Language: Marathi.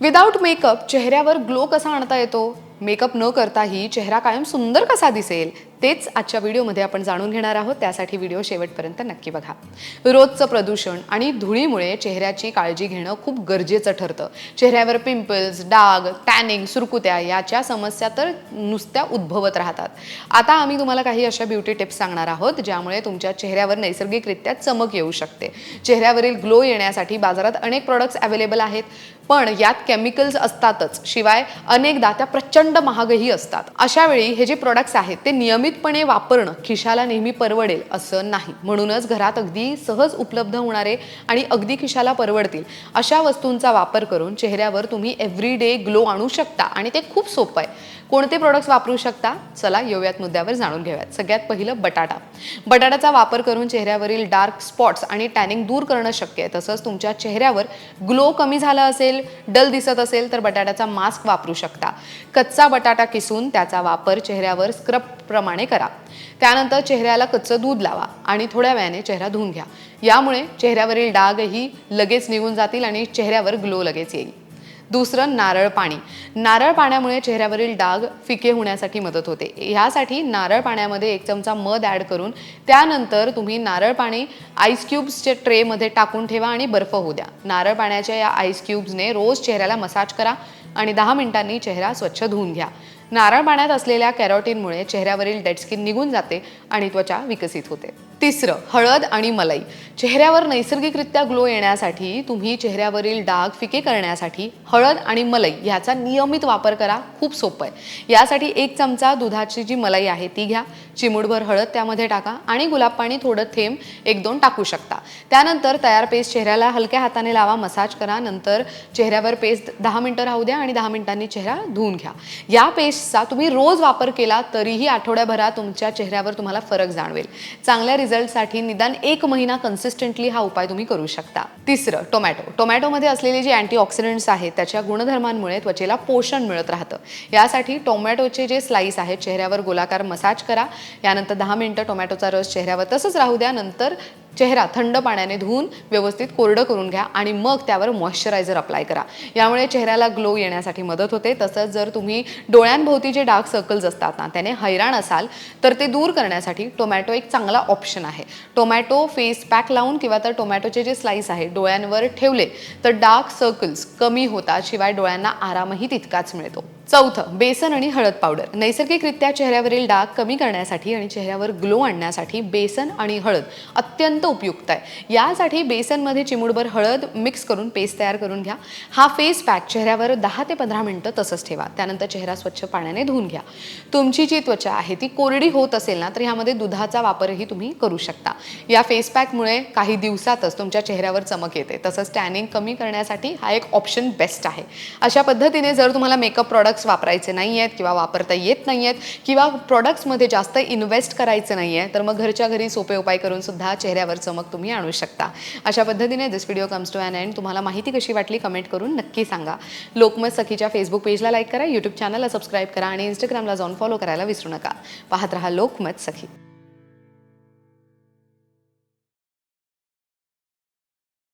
विदाऊट मेकअप चेहऱ्यावर ग्लो कसा आणता येतो? मेकअप न करताही चेहरा कायम सुंदर कसा दिसेल? तेच आजच्या व्हिडिओमध्ये आपण जाणून घेणार आहोत. त्यासाठी व्हिडिओ शेवटपर्यंत नक्की बघा. रोजचं प्रदूषण आणि धुळीमुळे चेहऱ्याची काळजी घेणं खूप गरजेचं ठरतं. चेहऱ्यावर पिंपल्स डाग टॅनिंग सुरकुत्या याच्या समस्या तर नुसत्या उद्भवत राहतात. आता आम्ही तुम्हाला काही अशा ब्युटी टिप्स सांगणार आहोत ज्यामुळे तुमच्या चेहऱ्यावर नैसर्गिकरित्या चमक येऊ शकते. चेहऱ्यावरील ग्लो येण्यासाठी बाजारात अनेक प्रॉडक्ट्स अवेलेबल आहेत पण यात केमिकल्स असतातच. शिवाय अनेकदा त्या प्रचंड महागही असतात. अशा वेळी हे जे प्रोडक्ट्स आहेत ते नियमित नियमितपणे वापरणं खिशाला नेहमी परवडेल असं नाही. म्हणूनच घरात अगदी सहज उपलब्ध होणारे आणि अगदी खिशाला परवडतील अशा वस्तूंचा वापर करून चेहऱ्यावर तुम्ही एव्हरीडे ग्लो आणू शकता आणि ते खूप सोपं आहे. कोणते प्रोडक्ट्स वापरू शकता? चला येऊयात मुद्द्यावर जाणून घेऊयात. सगळ्यात पहिलं बटाटा. बटाट्याचा वापर करून चेहऱ्यावरील डार्क स्पॉट्स आणि टॅनिंग दूर करणं शक्य आहे. तसंच तुमच्या चेहऱ्यावर ग्लो कमी झाला असेल डल दिसत असेल तर बटाट्याचा मास्क वापरू शकता. कच्चा बटाटा किसून त्याचा वापर चेहऱ्यावर स्क्रब प्रमाणे करा. त्यानंतर चेहऱ्याला कच्चं दूध लावा आणि थोड्या वेळाने चेहरा धुवून घ्या. यामुळे चेहऱ्यावरील डागही लगेच निघून जातील आणि चेहऱ्यावर ग्लो लगेच येईल. दुसरं नारळ पाणी. नारळ पाण्यामुळे चेहऱ्यावरील डाग फिके होण्यासाठी मदत होते. ह्यासाठी नारळ पाण्यामध्ये एक चमचा मध ॲड करून त्यानंतर तुम्ही नारळ पाणी आईस क्यूब्सच्या ट्रेमध्ये टाकून ठेवा आणि बर्फ होऊ द्या. नारळ पाण्याच्या या आईस क्यूब्सने रोज चेहऱ्याला मसाज करा आणि दहा मिनिटांनी चेहरा स्वच्छ धुवून घ्या. नारळ पाण्यात असलेल्या कॅरोटीनमुळे चेहऱ्यावरील डेड स्किन निघून जाते आणि त्वचा विकसित होते. तिसरं हळद आणि मलाई. चेहऱ्यावर नैसर्गिकरित्या ग्लो येण्यासाठी तुम्ही चेहऱ्यावरील डाग फिके करण्यासाठी हळद आणि मलाई ह्याचा नियमित वापर करा. खूप सोपं आहे. यासाठी एक चमचा दुधाची जी मलाई आहे ती घ्या. चिमूटभर हळद त्यामध्ये टाका आणि गुलाब पाणी थोडं थेंब एक दोन टाकू शकता. त्यानंतर तयार पेस्ट चेहऱ्याला हलक्या हाताने लावा मसाज करा. नंतर चेहऱ्यावर पेस्ट दहा मिनटं राहू द्या आणि दहा मिनिटांनी चेहरा धुवून घ्या. या पेस्ट चा तुम्ही रोज वापर केला तरीही आठवड्याभरात तुमच्या चेहऱ्यावर तुम्हाला फरक जाणवेल. चांगल्या रिझल्टसाठी निदान एक महिना कन्सिस्टंटली हा उपाय तुम्ही करू शकता. तिसरं टोमॅटो. टोमॅटोमध्ये असलेले जे अँटीऑक्सिडंट्स आहेत त्याच्या गुणधर्मांमुळे त्वचेला पोषण मिळत राहतं. यासाठी टोमॅटोचे जे स्लाईस आहेत चेहऱ्यावर गोलाकार मसाज करा. यानंतर दहा मिनिटं टोमॅटोचा रस चेहऱ्यावर तसंच राहू द्या. नंतर चेहरा थंड पाण्याने धुवून व्यवस्थित कोरडं करून घ्या आणि मग त्यावर मॉइश्चरायझर अप्लाय करा. यामुळे चेहऱ्याला ग्लो येण्यासाठी मदत होते. तसंच जर तुम्ही डोळ्यांभोवती जे डार्क सर्कल्स असतात ना त्याने हैराण असाल तर ते दूर करण्यासाठी टोमॅटो एक चांगला ऑप्शन आहे. टोमॅटो फेस पॅक लावून किंवा तर टोमॅटोचे जे स्लाईस आहे डोळ्यांवर ठेवले तर डार्क सर्कल्स कमी होतात शिवाय डोळ्यांना आरामही तितकाच मिळतो. चौथं बेसन आणि हळद पावडर नैसर्गिकरित्या चेहऱ्यावरील डाग कमी करण्यासाठी आणि चेहऱ्यावर ग्लो आणण्यासाठी बेसन आणि हळद अत्यंत उपयुक्त आहे. यासाठी बेसनमध्ये चिमूडभर हळद मिक्स करून पेस्ट तयार करून घ्या. हा फेस पॅक चेहऱ्यावर दहा ते पंधरा मिनटं तसंच ठेवा. त्यानंतर चेहरा स्वच्छ पाण्याने धुवून घ्या. तुमची जी त्वचा आहे ती कोरडी होत असेल ना तर ह्यामध्ये दुधाचा वापरही तुम्ही करू शकता. या फेस पॅकमुळे काही दिवसातच तुमच्या चेहऱ्यावर चमक येते. तसंच टॅनिंग कमी करण्यासाठी हा एक ऑप्शन बेस्ट आहे. अशा पद्धतीने जर तुम्हाला मेकअप प्रॉडक्ट्स वापरायचे नाही आहेत किंवा वापरता येत नाही आहेत किंवा प्रॉडक्ट्समध्ये जास्त इन्व्हेस्ट करायचं नाही आहे तर मग घरच्या घरी सोपे उपाय करून सुद्धा चेहऱ्यावर चमक तुम्ही आणू शकता. अशा पद्धतीने this video comes to an end तुम्हाला माहिती कशी वाटली कमेंट करून नक्की सांगा. लोकमत सखीच्या फेसबुक पेजला लाईक करा यूट्यूब चॅनलला सबस्क्राईब करा आणि इंस्टाग्रामला जाऊन फॉलो करायला विसरू नका. पाहत रहा लोकमत सखी.